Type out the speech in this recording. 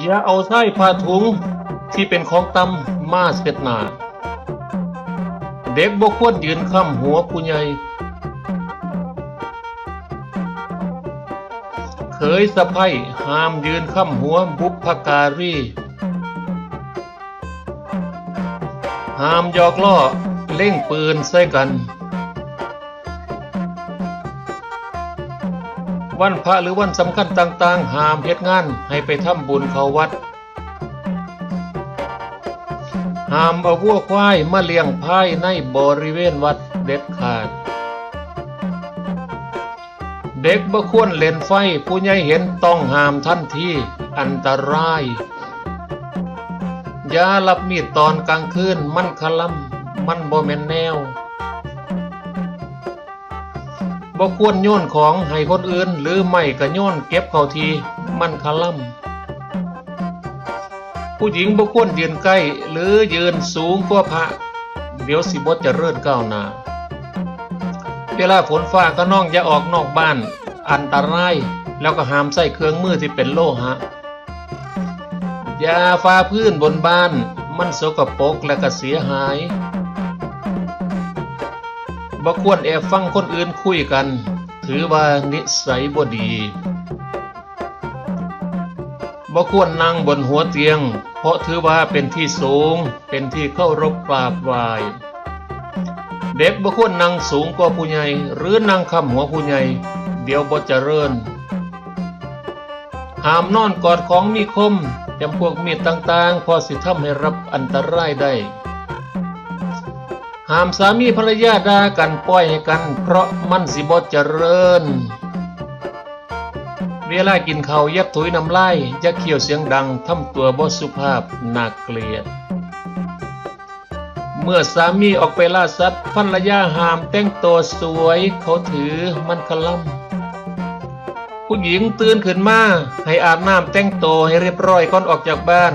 อย่าเอาไส้ผ้าถุงที่เป็นของตำมาเสร็จหนาเด็กบ่ควรยืนค้ำหัวผู้ใหญ่เคยสะพ้ยห้ามยืนค้ำหัวบุพการีห้ามยอกล้อเล่งปืนใส่กัน วันพระหรือวันสำคัญต่างๆห้ามเฮ็ดงานให้ไปทำบุญเขาวัดห้ามเอาวัวควายมาเลี้ยงภายในบริเวณวัดเด็ดขาด เด็กบ่ควรเล่นไฟผู้ใหญ่เห็นต้องห้ามทันทีอันตรายอย่ารับมีดตอนกลางคืนมันคลำมันบ่แม่นแนว บ่ควรโยนของให้คนอื่น หรือไม่ก็โยนเก็บเขาทีมันคลำผู้หญิงบ่ควรยืนใกล้ หรือยืนสูงกว่าพระ เดี๋ยวสิบ่เริญก้าวหน้าเวลาฝนฟ้าก็น้องอย่าออกนอกบ้าน อันตรายแล้วก็ห้ามใส่เครื่องมือที่เป็นโลหะอย่าฟ้าพื้นบนบ้าน มันสกปรกและก็เสียหาย บ่ควรแอบฟังคนอื่นคุยกัน ถือว่านิสัยบ่ดีบ่ควรนั่งบนหัวเตียง เพราะถือว่าเป็นที่สูง เป็นที่เคารพกราบไหว้เด็กบ่ควรนั่งสูงกว่าผู้ใหญ่ หรือนั่งคำหัวผู้ใหญ่ เดี๋ยวบ่เจริญห้ามนอนกอดของมีคมจำพวกมีดต่างๆ พอสิทำให้รับอันตรายได้ ห้ามสามีภรรยาด่ากันปล่อยให้กัน เพราะมันสิบ่เจริญ เวลากินข้าวอยับถุยน้ำลายอย่าเคี่ยวเสียงดังทำตัวบ่สุภาพน่าเกลียด เมื่อสามีออกไปล่าสัตว์ภรรยาห้ามแต่งตัวสวย เขาถือมันคลำผู้หญิงตื่นขึ้นมาให้อาบน้ำแต่งตัวให้เรียบร้อยก่อนออกจากบ้าน